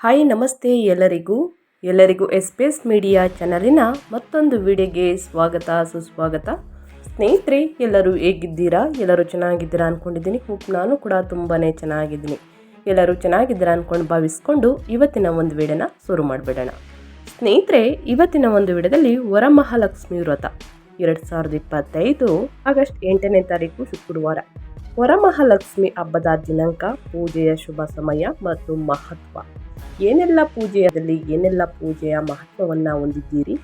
Hi, ನಮಸ್ತೆ ಎಲ್ಲರಿಗೂ. ಎಲ್ಲರಿಗೂ ಎಸ್ ಪಿ ಎಸ್ ಮೀಡಿಯಾ ಚಾನಲಿನ ಮತ್ತೊಂದು ವಿಡಿಯೋಗೆ ಸ್ವಾಗತ, ಸುಸ್ವಾಗತ. ಸ್ನೇಹಿತರೆ, ಎಲ್ಲರೂ ಹೇಗಿದ್ದೀರಾ? ಎಲ್ಲರೂ ಚೆನ್ನಾಗಿದ್ದೀರಾ ಅಂದ್ಕೊಂಡಿದ್ದೀನಿ ಹೋಪ್ ನಾನು ಕೂಡ ತುಂಬಾ ಚೆನ್ನಾಗಿದ್ದೀನಿ. ಎಲ್ಲರೂ ಚೆನ್ನಾಗಿದ್ದೀರಾ ಅಂದ್ಕೊಂಡು ಭಾವಿಸ್ಕೊಂಡು ಇವತ್ತಿನ ಒಂದು ವಿಡಿಯೋನ ಶುರು ಮಾಡಿಬಿಡೋಣ. ಸ್ನೇಹಿತರೆ, ಇವತ್ತಿನ ಒಂದು ವಿಡಿಯೋದಲ್ಲಿ ವರಮಹಾಲಕ್ಷ್ಮಿ ವ್ರತ. ಎರಡು ಸಾವಿರದ ಇಪ್ಪತ್ತೈದು ಆಗಸ್ಟ್ ಎಂಟನೇ ತಾರೀಕು, ಶುಕ್ರವಾರ. ವರಮಹಾಲಕ್ಷ್ಮಿ ಹಬ್ಬದ ದಿನಾಂಕ, ಪೂಜೆಯ ಶುಭ ಸಮಯ ಮತ್ತು ಮಹತ್ವ. ಏನೆಲ್ಲ ಪೂಜೆಯಲ್ಲಿ ಏನೆಲ್ಲ ಪೂಜೆಯ ಮಹತ್ವವನ್ನು ಹೊಂದಿದ್ದೀರಿ?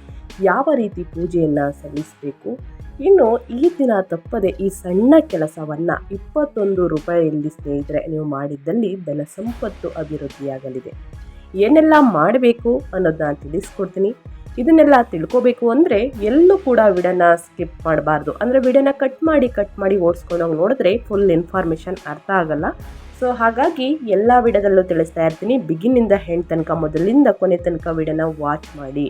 ಯಾವ ರೀತಿ ಪೂಜೆಯನ್ನು ಸಲ್ಲಿಸಬೇಕು? ಇನ್ನು ಈ ದಿನ ತಪ್ಪದೆ ಈ ಸಣ್ಣ ಕೆಲಸವನ್ನು ಇಪ್ಪತ್ತೊಂದು ರೂಪಾಯಿಯಲ್ಲಿ ಸ್ನೇಹಿತರೆ, ನೀವು ಮಾಡಿದ್ದಲ್ಲಿ ಧನ ಸಂಪತ್ತು ಅಭಿವೃದ್ಧಿಯಾಗಲಿದೆ. ಏನೆಲ್ಲ ಮಾಡಬೇಕು ಅನ್ನೋದನ್ನ ತಿಳಿಸ್ಕೊಡ್ತೀನಿ. ಇದನ್ನೆಲ್ಲ ತಿಳ್ಕೋಬೇಕು ಅಂದರೆ ಎಲ್ಲೂ ಕೂಡ ವಿಡನ ಸ್ಕಿಪ್ ಮಾಡಬಾರ್ದು. ಅಂದರೆ ವಿಡನ ಕಟ್ ಮಾಡಿ ಕಟ್ ಮಾಡಿ ಓಡಿಸ್ಕೊಂಡೋಗಿ ನೋಡಿದ್ರೆ ಫುಲ್ ಇನ್ಫಾರ್ಮೇಷನ್ ಅರ್ಥ ಆಗಲ್ಲ. ಸೊ ಹಾಗಾಗಿ ಎಲ್ಲ ವಿಡಿಯೋದಲ್ಲೂ ತಿಳಿಸ್ತಾ ಇರ್ತೀನಿ. ಬಿಗಿನಿಂದ ಹೆಂಡ್ ತನಕ ಮೊದಲಿಂದ ಕೊನೆ ತನಕ ವಿಡಿಯೋನ ವಾಚ್ ಮಾಡಿ.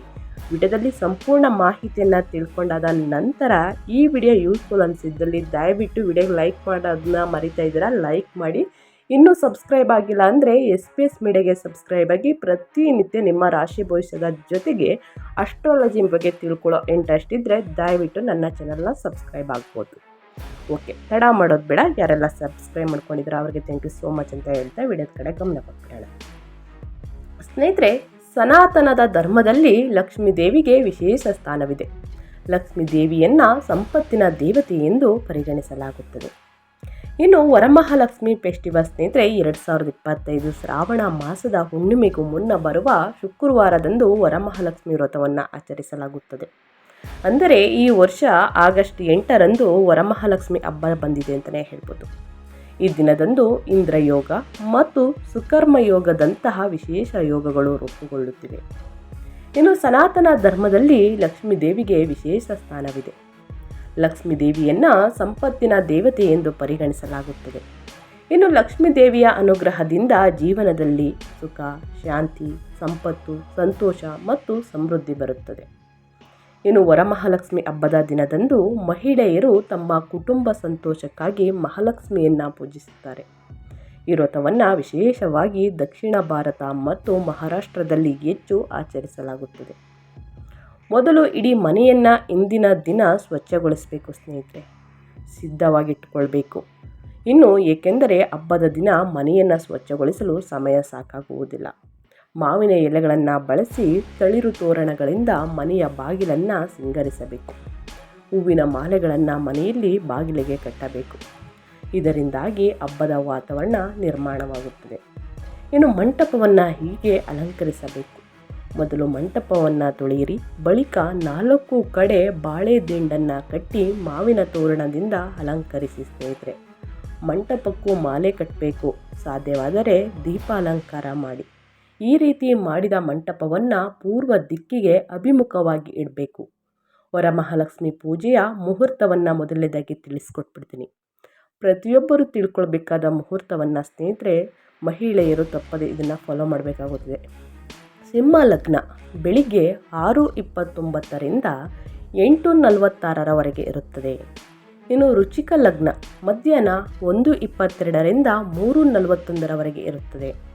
ವಿಡಿಯೋದಲ್ಲಿ ಸಂಪೂರ್ಣ ಮಾಹಿತಿಯನ್ನು ತಿಳ್ಕೊಂಡಾದ ನಂತರ ಈ ವಿಡಿಯೋ ಯೂಸ್ಫುಲ್ ಅನಿಸಿದ್ದಲ್ಲಿ ದಯವಿಟ್ಟು ವಿಡಿಯೋಗೆ ಲೈಕ್ ಮಾಡೋದನ್ನ ಮರಿತಾ ಇದ್ದೀರಾ? ಲೈಕ್ ಮಾಡಿ. ಇನ್ನೂ ಸಬ್ಸ್ಕ್ರೈಬ್ ಆಗಿಲ್ಲ ಅಂದರೆ ಎಸ್ ಪಿ ಎಸ್ ಮೀಡಿಯಾಗೆ ಸಬ್ಸ್ಕ್ರೈಬ್ ಆಗಿ ಪ್ರತಿನಿತ್ಯ ನಿಮ್ಮ ರಾಶಿ ಭವಿಷ್ಯದ ಜೊತೆಗೆ ಅಸ್ಟ್ರಾಲಜಿ ಬಗ್ಗೆ ತಿಳ್ಕೊಳ್ಳೋ ಇಂಟ್ರೆಸ್ಟ್ ಇದ್ದರೆ ದಯವಿಟ್ಟು ನನ್ನ ಚಾನಲ್ನ ಸಬ್ಸ್ಕ್ರೈಬ್ ಆಗ್ಬೋದು. ಓಕೆ, ತಡ ಮಾಡೋದು ಬೇಡ. ಯಾರೆಲ್ಲ ಸಬ್ಸ್ಕ್ರೈಬ್ ಮಾಡ್ಕೊಂಡಿದ್ರು ಅವರಿಗೆ ಥ್ಯಾಂಕ್ ಯು ಸೋ ಮಚ್ ಅಂತ ಹೇಳ್ತಾ ವಿಡಿಯೋದ ಕಡೆ ಗಮನ ಕೊಟ್ಬಿಡೋಣ. ಸ್ನೇಹಿತರೆ, ಸನಾತನದ ಧರ್ಮದಲ್ಲಿ ಲಕ್ಷ್ಮೀ ದೇವಿಗೆ ವಿಶೇಷ ಸ್ಥಾನವಿದೆ. ಲಕ್ಷ್ಮೀ ದೇವಿಯನ್ನು ಸಂಪತ್ತಿನ ದೇವತೆ ಎಂದು ಪರಿಗಣಿಸಲಾಗುತ್ತದೆ. ಇನ್ನು ವರಮಹಾಲಕ್ಷ್ಮಿ ಫೆಸ್ಟಿವಲ್ ಸ್ನೇಹಿತರೆ, ಎರಡು ಸಾವಿರದ ಇಪ್ಪತ್ತೈದು ಶ್ರಾವಣ ಮಾಸದ ಹುಣ್ಣಿಮೆಗೂ ಮುನ್ನ ಬರುವ ಶುಕ್ರವಾರದಂದು ವರಮಹಾಲಕ್ಷ್ಮಿ ವ್ರತವನ್ನು ಆಚರಿಸಲಾಗುತ್ತದೆ. ಅಂದರೆ ಈ ವರ್ಷ ಆಗಸ್ಟ್ ಎಂಟರಂದು ವರಮಹಾಲಕ್ಷ್ಮಿ ಹಬ್ಬ ಬಂದಿದೆ ಅಂತಲೇ ಹೇಳ್ಬೋದು. ಈ ದಿನದಂದು ಇಂದ್ರಯೋಗ ಮತ್ತು ಸುಕರ್ಮ ಯೋಗದಂತಹ ವಿಶೇಷ ಯೋಗಗಳು ರೂಪುಗೊಳ್ಳುತ್ತಿವೆ. ಇನ್ನು ಸನಾತನ ಧರ್ಮದಲ್ಲಿ ಲಕ್ಷ್ಮೀ ದೇವಿಗೆ ವಿಶೇಷ ಸ್ಥಾನವಿದೆ. ಲಕ್ಷ್ಮೀ ದೇವಿಯನ್ನು ಸಂಪತ್ತಿನ ದೇವತೆ ಎಂದು ಪರಿಗಣಿಸಲಾಗುತ್ತದೆ. ಇನ್ನು ಲಕ್ಷ್ಮೀ ದೇವಿಯ ಅನುಗ್ರಹದಿಂದ ಜೀವನದಲ್ಲಿ ಸುಖ, ಶಾಂತಿ, ಸಂಪತ್ತು, ಸಂತೋಷ ಮತ್ತು ಸಮೃದ್ಧಿ ಬರುತ್ತದೆ. ಇನ್ನು ವರಮಹಾಲಕ್ಷ್ಮಿ ಹಬ್ಬದ ದಿನದಂದು ಮಹಿಳೆಯರು ತಮ್ಮ ಕುಟುಂಬ ಸಂತೋಷಕ್ಕಾಗಿ ಮಹಾಲಕ್ಷ್ಮಿಯನ್ನು ಪೂಜಿಸುತ್ತಾರೆ. ಈ ವ್ರತವನ್ನು ವಿಶೇಷವಾಗಿ ದಕ್ಷಿಣ ಭಾರತ ಮತ್ತು ಮಹಾರಾಷ್ಟ್ರದಲ್ಲಿ ಹೆಚ್ಚು ಆಚರಿಸಲಾಗುತ್ತದೆ. ಮೊದಲು ಇಡೀ ಮನೆಯನ್ನು ಇಂದಿನ ದಿನ ಸ್ವಚ್ಛಗೊಳಿಸಬೇಕು ಸ್ನೇಹಿತರೆ. ಸಿದ್ಧವಾಗಿಟ್ಟುಕೊಳ್ಬೇಕು. ಇನ್ನು ಏಕೆಂದರೆ ಹಬ್ಬದ ದಿನ ಮನೆಯನ್ನು ಸ್ವಚ್ಛಗೊಳಿಸಲು ಸಮಯ ಸಾಕಾಗುವುದಿಲ್ಲ. ಮಾವಿನ ಎಲೆಗಳನ್ನು ಬಳಸಿ ತಳಿರು ತೋರಣಗಳಿಂದ ಮನೆಯ ಬಾಗಿಲನ್ನು ಸಿಂಗರಿಸಬೇಕು. ಹೂವಿನ ಮಾಲೆಗಳನ್ನು ಮನೆಯಲ್ಲಿ ಬಾಗಿಲಿಗೆ ಕಟ್ಟಬೇಕು. ಇದರಿಂದಾಗಿ ಹಬ್ಬದ ವಾತಾವರಣ ನಿರ್ಮಾಣವಾಗುತ್ತದೆ. ಇನ್ನು ಮಂಟಪವನ್ನು ಹೀಗೆ ಅಲಂಕರಿಸಬೇಕು. ಮೊದಲು ಮಂಟಪವನ್ನು ತೊಳೆಯಿರಿ, ಬಳಿಕ ನಾಲ್ಕು ಕಡೆ ಬಾಳೆ ದಿಂಡನ್ನು ಕಟ್ಟಿ ಮಾವಿನ ತೋರಣದಿಂದ ಅಲಂಕರಿಸಿ ಸ್ನೇಹಿತರೆ. ಮಂಟಪಕ್ಕೂ ಮಾಲೆ ಕಟ್ಟಬೇಕು ಸಾಧ್ಯವಾದರೆ ದೀಪ ಅಲಂಕಾರ ಮಾಡಿ. ಈ ರೀತಿ ಮಾಡಿದ ಮಂಟಪವನ್ನು ಪೂರ್ವ ದಿಕ್ಕಿಗೆ ಅಭಿಮುಖವಾಗಿ ಇಡಬೇಕು. ವರಮಹಾಲಕ್ಷ್ಮಿ ಪೂಜೆಯ ಮುಹೂರ್ತವನ್ನು ಮೊದಲನೇದಾಗಿ ತಿಳಿಸ್ಕೊಟ್ಬಿಡ್ತೀನಿ. ಪ್ರತಿಯೊಬ್ಬರು ತಿಳ್ಕೊಳ್ಬೇಕಾದ ಮುಹೂರ್ತವನ್ನು ಸ್ನೇಹಿತರೆ, ಮಹಿಳೆಯರು ತಪ್ಪದೆ ಇದನ್ನು ಫಾಲೋ ಮಾಡಬೇಕಾಗುತ್ತದೆ. ಸಿಂಹ ಲಗ್ನ ಬೆಳಿಗ್ಗೆ ಆರು ಇಪ್ಪತ್ತೊಂಬತ್ತರಿಂದ ಎಂಟು ನಲವತ್ತಾರರವರೆಗೆ ಇರುತ್ತದೆ. ಇನ್ನು ರುಚಿಕ ಲಗ್ನ ಮಧ್ಯಾಹ್ನ ಒಂದು ಇಪ್ಪತ್ತೆರಡರಿಂದ ಮೂರು ನಲವತ್ತೊಂದರವರೆಗೆ ಇರುತ್ತದೆ.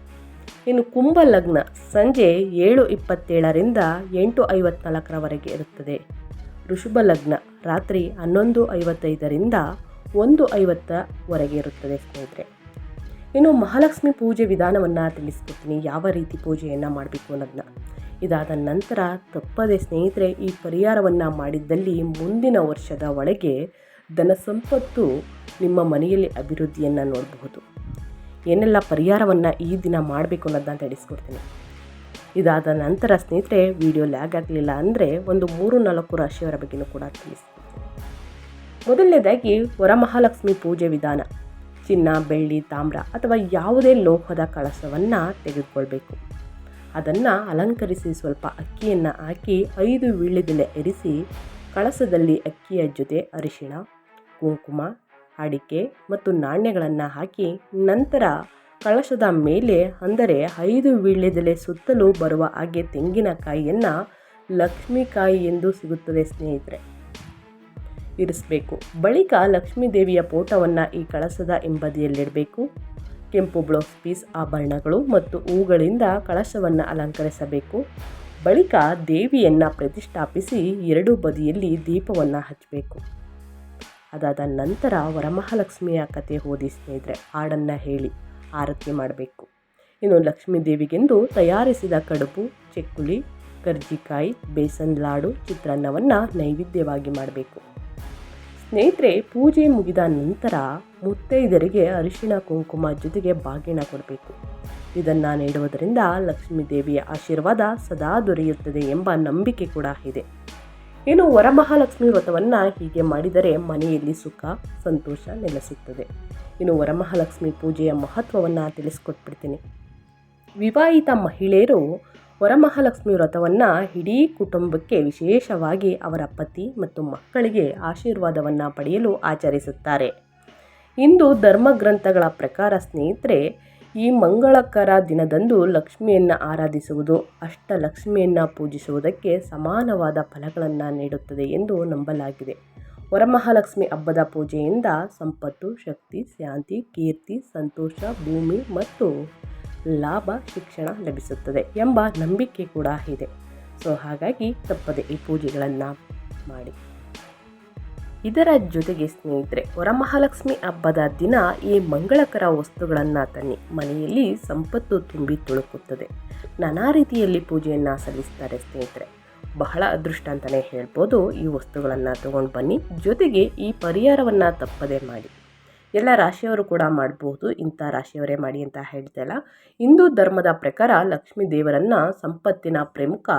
ಇನ್ನು ಕುಂಭ ಲಗ್ನ ಸಂಜೆ ಏಳು ಇಪ್ಪತ್ತೇಳರಿಂದ ಎಂಟು ಐವತ್ನಾಲ್ಕರವರೆಗೆ ಇರುತ್ತದೆ. ಋಷಭ ಲಗ್ನ ರಾತ್ರಿ ಹನ್ನೊಂದು ಐವತ್ತೈದರಿಂದ ಒಂದು ಐವತ್ತವರೆಗೆ ಇರುತ್ತದೆ ಸ್ನೇಹಿತರೆ. ಇನ್ನು ಮಹಾಲಕ್ಷ್ಮಿ ಪೂಜೆ ವಿಧಾನವನ್ನು ತಿಳಿಸ್ಕೊಡ್ತೀನಿ. ಯಾವ ರೀತಿ ಪೂಜೆಯನ್ನು ಮಾಡಬೇಕು ಅನ್ನೋದನ್ನ. ಇದಾದ ನಂತರ ತಪ್ಪದೆ ಸ್ನೇಹಿತರೆ, ಈ ಪರಿಹಾರವನ್ನು ಮಾಡಿದ್ದಲ್ಲಿ ಮುಂದಿನ ವರ್ಷದ ಒಳಗೆ ಧನ ಸಂಪತ್ತು ನಿಮ್ಮ ಮನೆಯಲ್ಲಿ ಅಭಿವೃದ್ಧಿಯನ್ನು ನೋಡಬಹುದು. ಏನೆಲ್ಲ ಪರಿಹಾರವನ್ನು ಈ ದಿನ ಮಾಡಬೇಕು ಅನ್ನೋದನ್ನ ತಿಳಿಸ್ಕೊಡ್ತೀನಿ. ಇದಾದ ನಂತರ ಸ್ನೇಹಿತರೆ ವಿಡಿಯೋ ಲ್ಯಾಗ್ ಆಗಲಿಲ್ಲ ಅಂದರೆ ಒಂದು ಮೂರು ನಾಲ್ಕು ರಾಶಿಯವರ ಬಗ್ಗೆಯೂ ಕೂಡ ತಿಳಿಸ್ತೀನಿ ಮೊದಲನೇದಾಗಿ ವರಮಹಾಲಕ್ಷ್ಮಿ ಪೂಜೆ ವಿಧಾನ. ಚಿನ್ನ, ಬೆಳ್ಳಿ, ತಾಮ್ರ ಅಥವಾ ಯಾವುದೇ ಲೋಹದ ಕಳಸವನ್ನು ತೆಗೆದುಕೊಳ್ಬೇಕು. ಅದನ್ನು ಅಲಂಕರಿಸಿ ಸ್ವಲ್ಪ ಅಕ್ಕಿಯನ್ನು ಹಾಕಿ ಐದು ವೀಳ್ಯದೆಲೆ ಎರಿಸಿ ಕಳಸದಲ್ಲಿ ಅಕ್ಕಿಯ ಜೊತೆ ಅರಿಶಿಣ, ಕುಂಕುಮ ಅಡಿಕೆ ಮತ್ತು ನಾಣ್ಯಗಳನ್ನು ಹಾಕಿ ನಂತರ ಕಳಶದ ಮೇಲೆ ಅಂದರೆ ಐದು ವೀಳ್ಯದೆಲೆ ಸುತ್ತಲೂ ಬರುವ ಹಾಗೆ ತೆಂಗಿನಕಾಯಿಯನ್ನು ಲಕ್ಷ್ಮೀಕಾಯಿ ಎಂದು ಸಿಗುತ್ತದೆ ಸ್ನೇಹಿತರೆ. ಇರಿಸಬೇಕು. ಬಳಿಕ ಲಕ್ಷ್ಮೀ ದೇವಿಯ ಫೋಟೋವನ್ನು ಈ ಕಳಸದ ಹಿಂಬದಿಯಲ್ಲಿಡಬೇಕು. ಕೆಂಪು ಬ್ಲೌಸ್ ಪೀಸ್ ಆಭರಣಗಳು ಮತ್ತು ಹೂಗಳಿಂದ ಕಳಶವನ್ನು ಅಲಂಕರಿಸಬೇಕು. ಬಳಿಕ ದೇವಿಯನ್ನು ಪ್ರತಿಷ್ಠಾಪಿಸಿ ಎರಡೂ ಬದಿಯಲ್ಲಿ ದೀಪವನ್ನು ಹಚ್ಚಬೇಕು. ಅದಾದ ನಂತರ ವರಮಹಾಲಕ್ಷ್ಮಿಯ ಕಥೆ ಓದಿ ಸ್ನೇಹಿತರೆ, ಹಾಡನ್ನು ಹೇಳಿ ಆರತಿ ಮಾಡಬೇಕು. ಇನ್ನು ಲಕ್ಷ್ಮೀ ದೇವಿಗೆಂದು ತಯಾರಿಸಿದ ಕಡುಬು, ಚಕ್ಕುಲಿ, ಕರ್ಜಿಕಾಯಿ, ಬೇಸನ್ ಲಾಡು ಚಿತ್ರಾನ್ನವನ್ನು ನೈವೇದ್ಯವಾಗಿ ಮಾಡಬೇಕು. ಸ್ನೇಹಿತರೆ, ಪೂಜೆ ಮುಗಿದ ನಂತರ ಮುತ್ತೈದರಿಗೆ ಅರಿಶಿಣ ಕುಂಕುಮ ಜೊತೆಗೆ ಬಾಗಿಣ ಕೊಡಬೇಕು. ಇದನ್ನು ನೀಡುವುದರಿಂದ ಲಕ್ಷ್ಮೀ ದೇವಿಯ ಆಶೀರ್ವಾದ ಸದಾ ದೊರೆಯುತ್ತದೆ ಎಂಬ ನಂಬಿಕೆ ಕೂಡ ಇದೆ. ಇನ್ನು ವರಮಹಾಲಕ್ಷ್ಮಿ ವ್ರತವನ್ನು ಹೀಗೆ ಮಾಡಿದರೆ ಮನೆಯಲ್ಲಿ ಸುಖ, ಸಂತೋಷ ನೆಲೆಸುತ್ತದೆ. ಇನ್ನು ವರಮಹಾಲಕ್ಷ್ಮಿ ಪೂಜೆಯ ಮಹತ್ವವನ್ನು ತಿಳಿಸ್ಕೊಟ್ಬಿಡ್ತೀನಿ. ವಿವಾಹಿತ ಮಹಿಳೆಯರು ವರಮಹಾಲಕ್ಷ್ಮಿ ವ್ರತವನ್ನು ಇಡೀ ಕುಟುಂಬಕ್ಕೆ ವಿಶೇಷವಾಗಿ ಅವರ ಪತಿ ಮತ್ತು ಮಕ್ಕಳಿಗೆ ಆಶೀರ್ವಾದವನ್ನು ಪಡೆಯಲು ಆಚರಿಸುತ್ತಾರೆ. ಇಂದು ಧರ್ಮಗ್ರಂಥಗಳ ಪ್ರಕಾರ ಸ್ನೇಹಿತರೆ ಈ ಮಂಗಳಕರ ದಿನದಂದು ಲಕ್ಷ್ಮಿಯನ್ನು ಆರಾಧಿಸುವುದು ಅಷ್ಟಲಕ್ಷ್ಮಿಯನ್ನು ಪೂಜಿಸುವುದಕ್ಕೆ ಸಮಾನವಾದ ಫಲಗಳನ್ನು ನೀಡುತ್ತದೆ ಎಂದು ನಂಬಲಾಗಿದೆ. ವರಮಹಾಲಕ್ಷ್ಮಿ ಹಬ್ಬದ ಪೂಜೆಯಿಂದ ಸಂಪತ್ತು, ಶಕ್ತಿ, ಶಾಂತಿ, ಕೀರ್ತಿ, ಸಂತೋಷ, ಭೂಮಿ ಮತ್ತು ಲಾಭ, ಶಿಕ್ಷಣ ಲಭಿಸುತ್ತದೆ ಎಂಬ ನಂಬಿಕೆ ಕೂಡ ಇದೆ. ಸೊ ಹಾಗಾಗಿ ತಪ್ಪದೆ ಈ ಪೂಜೆಗಳನ್ನು ಮಾಡಿ. ಇದರ ಜೊತೆಗೆ ಸ್ನೇಹಿತರೆ, ವರಮಹಾಲಕ್ಷ್ಮಿ ಹಬ್ಬದ ದಿನ ಈ ಮಂಗಳಕರ ವಸ್ತುಗಳನ್ನು ತನ್ನಿ. ಮನೆಯಲ್ಲಿ ಸಂಪತ್ತು ತುಂಬಿ ತುಳುಕುತ್ತದೆ. ನಾನಾ ರೀತಿಯಲ್ಲಿ ಪೂಜೆಯನ್ನು ಸಲ್ಲಿಸ್ತಾರೆ ಸ್ನೇಹಿತರೆ. ಬಹಳ ಅದೃಷ್ಟ ಅಂತಲೇ ಹೇಳ್ಬೋದು ಈ ವಸ್ತುಗಳನ್ನು ತಗೊಂಡು ಬನ್ನಿ. ಜೊತೆಗೆ ಈ ಪರಿಹಾರವನ್ನು ತಪ್ಪದೇ ಮಾಡಿ. ಎಲ್ಲ ರಾಶಿಯವರು ಕೂಡ ಮಾಡಬಹುದು ಇಂಥ ರಾಶಿಯವರೇ ಮಾಡಿ ಅಂತ ಹೇಳ್ತಾ ಇಲ್ಲ. ಹಿಂದೂ ಧರ್ಮದ ಪ್ರಕಾರ ಲಕ್ಷ್ಮೀ ದೇವರನ್ನು ಸಂಪತ್ತಿನ ಪ್ರಮುಖ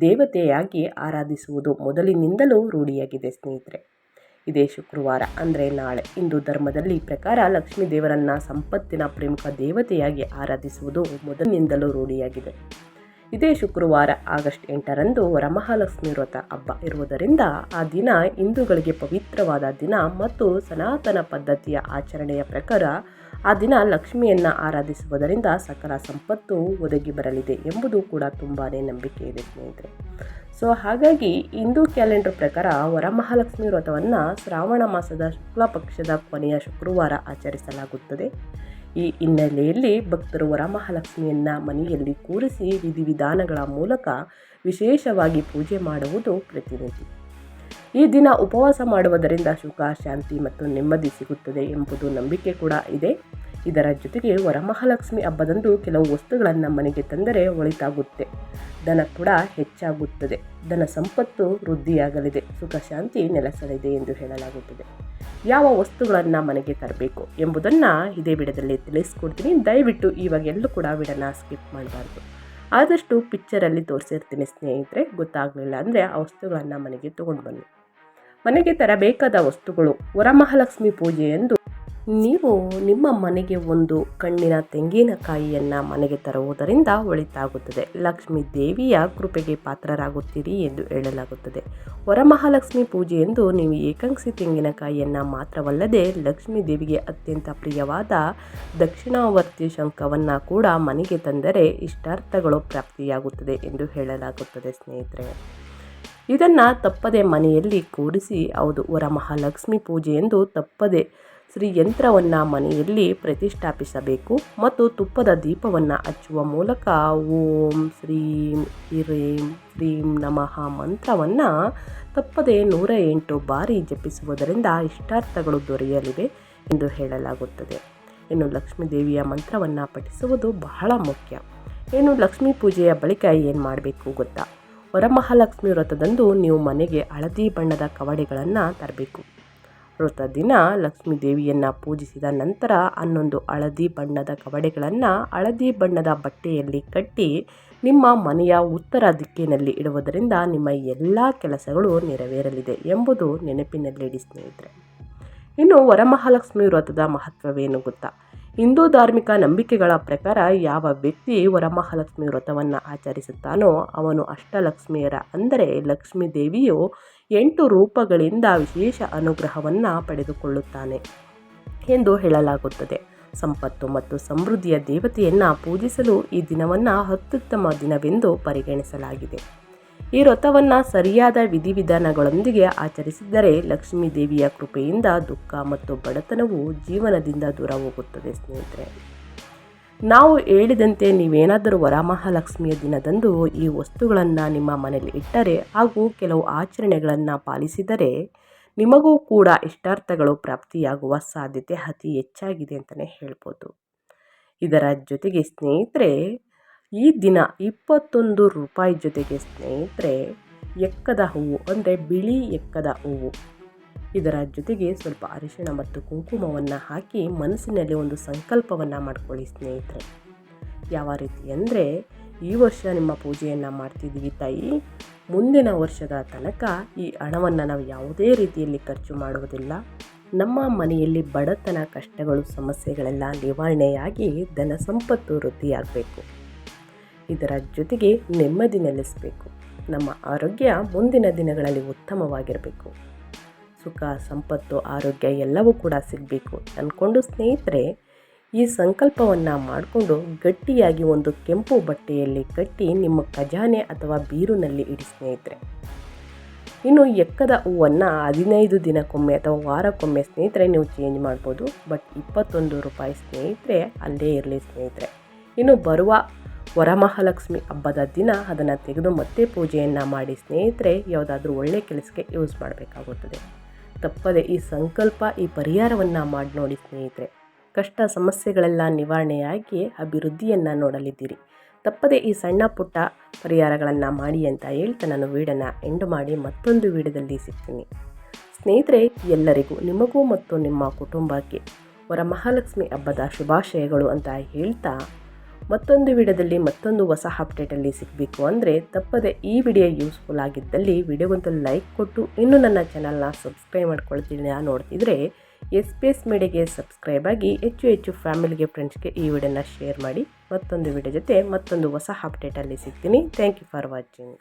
ದೇವತೆಯಾಗಿ ಆರಾಧಿಸುವುದು ಮೊದಲಿನಿಂದಲೂ ರೂಢಿಯಾಗಿದೆ ಸ್ನೇಹಿತರೆ. ಇದೇ ಶುಕ್ರವಾರ, ಅಂದರೆ ನಾಳೆ. ಹಿಂದೂ ಧರ್ಮದಲ್ಲಿ ಪ್ರಕಾರ ಲಕ್ಷ್ಮೀ ದೇವರನ್ನ ಸಂಪತ್ತಿನ ಪ್ರಮುಖ ದೇವತೆಯಾಗಿ ಆರಾಧಿಸುವುದು ಮೊದಲಿನಿಂದಲೂ ರೂಢಿಯಾಗಿದೆ. ಇದೇ ಶುಕ್ರವಾರ ಆಗಸ್ಟ್ ಎಂಟರಂದು ವರಮಹಾಲಕ್ಷ್ಮಿ ವ್ರತ ಹಬ್ಬ ಇರುವುದರಿಂದ ಆ ದಿನ ಹಿಂದೂಗಳಿಗೆ ಪವಿತ್ರವಾದ ದಿನ ಮತ್ತು ಸನಾತನ ಪದ್ಧತಿಯ ಆಚರಣೆಯ ಪ್ರಕಾರ ಆ ದಿನ ಲಕ್ಷ್ಮಿಯನ್ನು ಆರಾಧಿಸುವುದರಿಂದ ಸಕಲ ಸಂಪತ್ತು ಒದಗಿ ಬರಲಿದೆ ಎಂಬುದು ಕೂಡ ತುಂಬಾ ನಂಬಿಕೆ ಇದೆ ಸ್ನೇಹಿತರೆ. ಸೊ ಹಾಗಾಗಿ ಹಿಂದೂ ಕ್ಯಾಲೆಂಡರ್ ಪ್ರಕಾರ ವರಮಹಾಲಕ್ಷ್ಮಿ ವ್ರತವನ್ನು ಶ್ರಾವಣ ಮಾಸದ ಶುಕ್ಲ ಪಕ್ಷದ ಕೊನೆಯ ಶುಕ್ರವಾರ ಆಚರಿಸಲಾಗುತ್ತದೆ. ಈ ಹಿನ್ನೆಲೆಯಲ್ಲಿ ಭಕ್ತರು ವರಮಹಾಲಕ್ಷ್ಮಿಯನ್ನು ಮನೆಯಲ್ಲಿ ಕೂರಿಸಿ ವಿಧಿವಿಧಾನಗಳ ಮೂಲಕ ವಿಶೇಷವಾಗಿ ಪೂಜೆ ಮಾಡುವುದು ಪ್ರತಿನಿಧಿ. ಈ ದಿನ ಉಪವಾಸ ಮಾಡುವುದರಿಂದ ಸುಖ, ಶಾಂತಿ ಮತ್ತು ನೆಮ್ಮದಿ ಸಿಗುತ್ತದೆ ಎಂಬುದು ನಂಬಿಕೆ ಕೂಡ ಇದೆ. ಇದರ ಜೊತೆಗೆ ವರಮಹಾಲಕ್ಷ್ಮಿ ಹಬ್ಬದಂದು ಕೆಲವು ವಸ್ತುಗಳನ್ನು ಮನೆಗೆ ತಂದರೆ ಒಳಿತಾಗುತ್ತೆ. ಧನ ಕೂಡ ಹೆಚ್ಚಾಗುತ್ತದೆ. ಧನ ಸಂಪತ್ತು ವೃದ್ಧಿಯಾಗಲಿದೆ. ಸುಖ, ಶಾಂತಿ ನೆಲೆಸಲಿದೆ ಎಂದು ಹೇಳಲಾಗುತ್ತದೆ. ಯಾವ ವಸ್ತುಗಳನ್ನು ಮನೆಗೆ ತರಬೇಕು ಎಂಬುದನ್ನು ಇದೇ ವಿಡದಲ್ಲಿ ತಿಳಿಸ್ಕೊಡ್ತೀನಿ. ದಯವಿಟ್ಟು ಇವಾಗ ಎಲ್ಲೂ ಕೂಡ ವಿಡನ್ನ ಸ್ಕಿಪ್ ಮಾಡಬಾರ್ದು. ಆದಷ್ಟು ಪಿಕ್ಚರಲ್ಲಿ ತೋರಿಸಿರ್ತೀನಿ ಸ್ನೇಹಿತರೆ. ಗೊತ್ತಾಗಲಿಲ್ಲ ಅಂದರೆ ಆ ವಸ್ತುಗಳನ್ನು ಮನೆಗೆ ತೊಗೊಂಡು ಬನ್ನಿ. ಮನೆಗೆ ತರಬೇಕಾದ ವಸ್ತುಗಳು ವರಮಹಾಲಕ್ಷ್ಮಿ ಪೂಜೆಯೆಂದು ನೀವು ನಿಮ್ಮ ಮನೆಗೆ ಒಂದು ಕಣ್ಣಿನ ತೆಂಗಿನಕಾಯಿಯನ್ನು ಮನೆಗೆ ತರುವುದರಿಂದ ಒಳಿತಾಗುತ್ತದೆ. ಲಕ್ಷ್ಮೀ ದೇವಿಯ ಕೃಪೆಗೆ ಪಾತ್ರರಾಗುತ್ತೀರಿ ಎಂದು ಹೇಳಲಾಗುತ್ತದೆ. ವರಮಹಾಲಕ್ಷ್ಮಿ ಎಂದು ನೀವು ಏಕಾಂಕ್ಷಿ ತೆಂಗಿನಕಾಯಿಯನ್ನು ಮಾತ್ರವಲ್ಲದೆ ಲಕ್ಷ್ಮೀ ದೇವಿಗೆ ಅತ್ಯಂತ ಪ್ರಿಯವಾದ ದಕ್ಷಿಣಾವರ್ತಿ ಶಂಖವನ್ನು ಕೂಡ ಮನೆಗೆ ತಂದರೆ ಇಷ್ಟಾರ್ಥಗಳು ಪ್ರಾಪ್ತಿಯಾಗುತ್ತದೆ ಎಂದು ಹೇಳಲಾಗುತ್ತದೆ ಸ್ನೇಹಿತರೆ. ಇದನ್ನು ತಪ್ಪದೆ ಮನೆಯಲ್ಲಿ ಕೂರಿಸಿ, ಹೌದು, ವರಮಹಾಲಕ್ಷ್ಮಿ ಎಂದು ತಪ್ಪದೆ ಶ್ರೀ ಯಂತ್ರವನ್ನು ಮನೆಯಲ್ಲಿ ಪ್ರತಿಷ್ಠಾಪಿಸಬೇಕು ಮತ್ತು ತುಪ್ಪದ ದೀಪವನ್ನು ಹಚ್ಚುವ ಮೂಲಕ ಓಂ ಶ್ರೀಂ ಹಿರೇಂ ಶ್ರೀಂ ನಮಃ ಮಂತ್ರವನ್ನು ತಪ್ಪದೆ ನೂರ ಎಂಟು ಬಾರಿ ಜಪಿಸುವುದರಿಂದ ಇಷ್ಟಾರ್ಥಗಳು ದೊರೆಯಲಿವೆ ಎಂದು ಹೇಳಲಾಗುತ್ತದೆ. ಇನ್ನು ಲಕ್ಷ್ಮೀ ದೇವಿಯ ಮಂತ್ರವನ್ನು ಪಠಿಸುವುದು ಬಹಳ ಮುಖ್ಯ. ಇನ್ನು ಲಕ್ಷ್ಮೀ ಪೂಜೆಯ ಬಳಿಕ ಏನು ಮಾಡಬೇಕು ಗೊತ್ತಾ? ವರಮಹಾಲಕ್ಷ್ಮಿ ವ್ರತದಂದು ನೀವು ಮನೆಗೆ ಹಳದಿ ಬಣ್ಣದ ಕವಡೆಗಳನ್ನು ತರಬೇಕು. ವ್ರತ ದಿನ ಲಕ್ಷ್ಮೀ ದೇವಿಯನ್ನು ಪೂಜಿಸಿದ ನಂತರ ಹನ್ನೊಂದು ಹಳದಿ ಬಣ್ಣದ ಕವಡೆಗಳನ್ನು ಹಳದಿ ಬಣ್ಣದ ಬಟ್ಟೆಯಲ್ಲಿ ಕಟ್ಟಿ ನಿಮ್ಮ ಮನೆಯ ಉತ್ತರ ದಿಕ್ಕಿನಲ್ಲಿ ಇಡುವುದರಿಂದ ನಿಮ್ಮ ಎಲ್ಲ ಕೆಲಸಗಳು ನೆರವೇರಲಿದೆ ಎಂಬುದು ನೆನಪಿನಲ್ಲಿಡಿ ಸ್ನೇಹಿತರೆ. ಇನ್ನು ವರಮಹಾಲಕ್ಷ್ಮಿ ವ್ರತದ ಮಹತ್ವವೇನು ಗೊತ್ತಾ? ಹಿಂದೂ ಧಾರ್ಮಿಕ ನಂಬಿಕೆಗಳ ಪ್ರಕಾರ ಯಾವ ವ್ಯಕ್ತಿ ವರಮಹಾಲಕ್ಷ್ಮಿ ವ್ರತವನ್ನು ಆಚರಿಸುತ್ತಾನೋ ಅವನು ಅಷ್ಟಲಕ್ಷ್ಮಿಯರ, ಅಂದರೆ ಲಕ್ಷ್ಮೀ ದೇವಿಯು ಎಂಟು ರೂಪಗಳಿಂದ ವಿಶೇಷ ಅನುಗ್ರಹವನ್ನು ಪಡೆದುಕೊಳ್ಳುತ್ತಾನೆ ಎಂದು ಹೇಳಲಾಗುತ್ತದೆ. ಸಂಪತ್ತು ಮತ್ತು ಸಮೃದ್ಧಿಯ ದೇವತೆಯನ್ನು ಪೂಜಿಸಲು ಈ ದಿನವನ್ನು ಅತ್ಯುತ್ತಮ ದಿನವೆಂದು ಪರಿಗಣಿಸಲಾಗಿದೆ. ಈ ವ್ರತವನ್ನು ಸರಿಯಾದ ವಿಧಿವಿಧಾನಗಳೊಂದಿಗೆ ಆಚರಿಸಿದರೆ ಲಕ್ಷ್ಮೀ ದೇವಿಯ ಕೃಪೆಯಿಂದ ದುಃಖ ಮತ್ತು ಬಡತನವು ಜೀವನದಿಂದ ದೂರ ಹೋಗುತ್ತದೆ ಸ್ನೇಹಿತರೆ. ನಾವು ಹೇಳಿದಂತೆ ನೀವೇನಾದರೂ ವರಮಹಾಲಕ್ಷ್ಮಿಯ ದಿನದಂದು ಈ ವಸ್ತುಗಳನ್ನು ನಿಮ್ಮ ಮನೆಯಲ್ಲಿ ಇಟ್ಟರೆ ಹಾಗೂ ಕೆಲವು ಆಚರಣೆಗಳನ್ನು ಪಾಲಿಸಿದರೆ ನಿಮಗೂ ಕೂಡ ಇಷ್ಟಾರ್ಥಗಳು ಪ್ರಾಪ್ತಿಯಾಗುವ ಸಾಧ್ಯತೆ ಅತಿ ಹೆಚ್ಚಾಗಿದೆ ಅಂತಲೇ ಹೇಳ್ಬೋದು. ಇದರ ಜೊತೆಗೆ ಸ್ನೇಹಿತರೆ ಈ ದಿನ ಇಪ್ಪತ್ತೊಂದು ರೂಪಾಯಿ ಜೊತೆಗೆ ಸ್ನೇಹಿತರೆ, ಎಕ್ಕದ ಹೂವು ಅಂದರೆ ಬಿಳಿ ಎಕ್ಕದ ಹೂವು. ಇದರ ಜೊತೆಗೆ ಸ್ವಲ್ಪ ಅರಿಶಿಣ ಮತ್ತು ಕುಂಕುಮವನ್ನು ಹಾಕಿ ಮನಸ್ಸಿನಲ್ಲಿ ಒಂದು ಸಂಕಲ್ಪವನ್ನು ಮಾಡ್ಕೊಳ್ಳಿ ಸ್ನೇಹಿತರೆ. ಯಾವ ರೀತಿ ಅಂದರೆ, ಈ ವರ್ಷ ನಿಮ್ಮ ಪೂಜೆಯನ್ನು ಮಾಡ್ತಿದ್ದೀವಿ ತಾಯಿ. ಮುಂದಿನ ವರ್ಷದ ತನಕ ಈ ಹಣವನ್ನು ನಾವು ಯಾವುದೇ ರೀತಿಯಲ್ಲಿ ಖರ್ಚು ಮಾಡುವುದಿಲ್ಲ. ನಮ್ಮ ಮನೆಯಲ್ಲಿ ಬಡತನ, ಕಷ್ಟಗಳು, ಸಮಸ್ಯೆಗಳೆಲ್ಲ ನಿವಾರಣೆಯಾಗಿ ಧನ ಸಂಪತ್ತು ವೃದ್ಧಿಯಾಗಬೇಕು. ಇದರ ಜೊತೆಗೆ ನೆಮ್ಮದಿ ನೆಲೆಸಬೇಕು. ನಮ್ಮ ಆರೋಗ್ಯ ಮುಂದಿನ ದಿನಗಳಲ್ಲಿ ಉತ್ತಮವಾಗಿರಬೇಕು. ಸುಖ, ಸಂಪತ್ತು, ಆರೋಗ್ಯ ಎಲ್ಲವೂ ಕೂಡ ಸಿಗಬೇಕು ಅಂದ್ಕೊಂಡು ಸ್ನೇಹಿತರೆ, ಈ ಸಂಕಲ್ಪವನ್ನು ಮಾಡಿಕೊಂಡು ಗಟ್ಟಿಯಾಗಿ ಒಂದು ಕೆಂಪು ಬಟ್ಟೆಯಲ್ಲಿ ಕಟ್ಟಿ ನಿಮ್ಮ ಖಜಾನೆ ಅಥವಾ ಬೀರುನಲ್ಲಿ ಇಡಿ ಸ್ನೇಹಿತರೆ. ಇನ್ನು ಎಕ್ಕದ ಹೂವನ್ನು ಹದಿನೈದು ದಿನಕ್ಕೊಮ್ಮೆ ಅಥವಾ ವಾರಕ್ಕೊಮ್ಮೆ ಸ್ನೇಹಿತರೆ ನೀವು ಚೇಂಜ್ ಮಾಡ್ಬೋದು. ಬಟ್ ಇಪ್ಪತ್ತೊಂದು ರೂಪಾಯಿ ಸ್ನೇಹಿತರೆ, ಅಲ್ಲೇ ಇರಲಿ ಸ್ನೇಹಿತರೆ. ಇನ್ನು ಬರುವ ವರಮಹಾಲಕ್ಷ್ಮಿ ಹಬ್ಬದ ದಿನ ಅದನ್ನು ತೆಗೆದು ಮತ್ತೆ ಪೂಜೆಯನ್ನು ಮಾಡಿ ಸ್ನೇಹಿತರೆ, ಯಾವುದಾದ್ರೂ ಒಳ್ಳೆ ಕೆಲಸಕ್ಕೆ ಯೂಸ್ ಮಾಡಬೇಕಾಗುತ್ತದೆ. ತಪ್ಪದೆ ಈ ಸಂಕಲ್ಪ, ಈ ಪರಿಹಾರವನ್ನು ಮಾಡಿ ನೋಡಿ ಸ್ನೇಹಿತರೆ. ಕಷ್ಟ ಸಮಸ್ಯೆಗಳೆಲ್ಲ ನಿವಾರಣೆಯಾಗಿ ಅಭಿವೃದ್ಧಿಯನ್ನು ನೋಡಲಿದ್ದೀರಿ. ತಪ್ಪದೆ ಈ ಸಣ್ಣ ಪುಟ್ಟ ಪರಿಹಾರಗಳನ್ನು ಮಾಡಿ ಅಂತ ಹೇಳ್ತಾ ನಾನು ವೀಡನ್ನು ಎಂಡು ಮಾಡಿ ಮತ್ತೊಂದು ವೀಡಿಯೋದಲ್ಲಿ ಸಿಗ್ತೀನಿ. ಸ್ನೇಹಿತರೆ, ಎಲ್ಲರಿಗೂ ನಿಮಗೂ ಮತ್ತು ನಿಮ್ಮ ಕುಟುಂಬಕ್ಕೆ ವರಮಹಾಲಕ್ಷ್ಮಿ ಹಬ್ಬದ ಶುಭಾಶಯಗಳು ಅಂತ ಹೇಳ್ತಾ ಮತ್ತೊಂದು ವಿಡಿಯೋದಲ್ಲಿ ಮತ್ತೊಂದು ಹೊಸ ಅಪ್ಡೇಟಲ್ಲಿ ಸಿಗಬೇಕು ಅಂದರೆ ತಪ್ಪದೆ ಈ ವಿಡಿಯೋ ಯೂಸ್ಫುಲ್ ಆಗಿದ್ದಲ್ಲಿ ವಿಡಿಯೋಗೊಂದು ಲೈಕ್ ಕೊಟ್ಟು ಇನ್ನೂ ನನ್ನ ಚಾನಲ್ನ ಸಬ್ಸ್ಕ್ರೈಬ್ ಮಾಡ್ಕೊಳ್ತೀನಿ ನೋಡ್ತಿದ್ರೆ ಎಸ್ ಪಿ ಎಸ್ ಮೀಡಿಯಾಗೆ ಸಬ್ಸ್ಕ್ರೈಬ್ ಆಗಿ ಹೆಚ್ಚು ಹೆಚ್ಚು ಫ್ಯಾಮಿಲಿಗೆ ಫ್ರೆಂಡ್ಸ್ಗೆ ಈ ವಿಡಿಯೋನ ಶೇರ್ ಮಾಡಿ ಮತ್ತೊಂದು ವಿಡಿಯೋ ಜೊತೆ ಮತ್ತೊಂದು ಹೊಸ ಅಪ್ಡೇಟಲ್ಲಿ ಸಿಗ್ತೀನಿ. Thank you for watching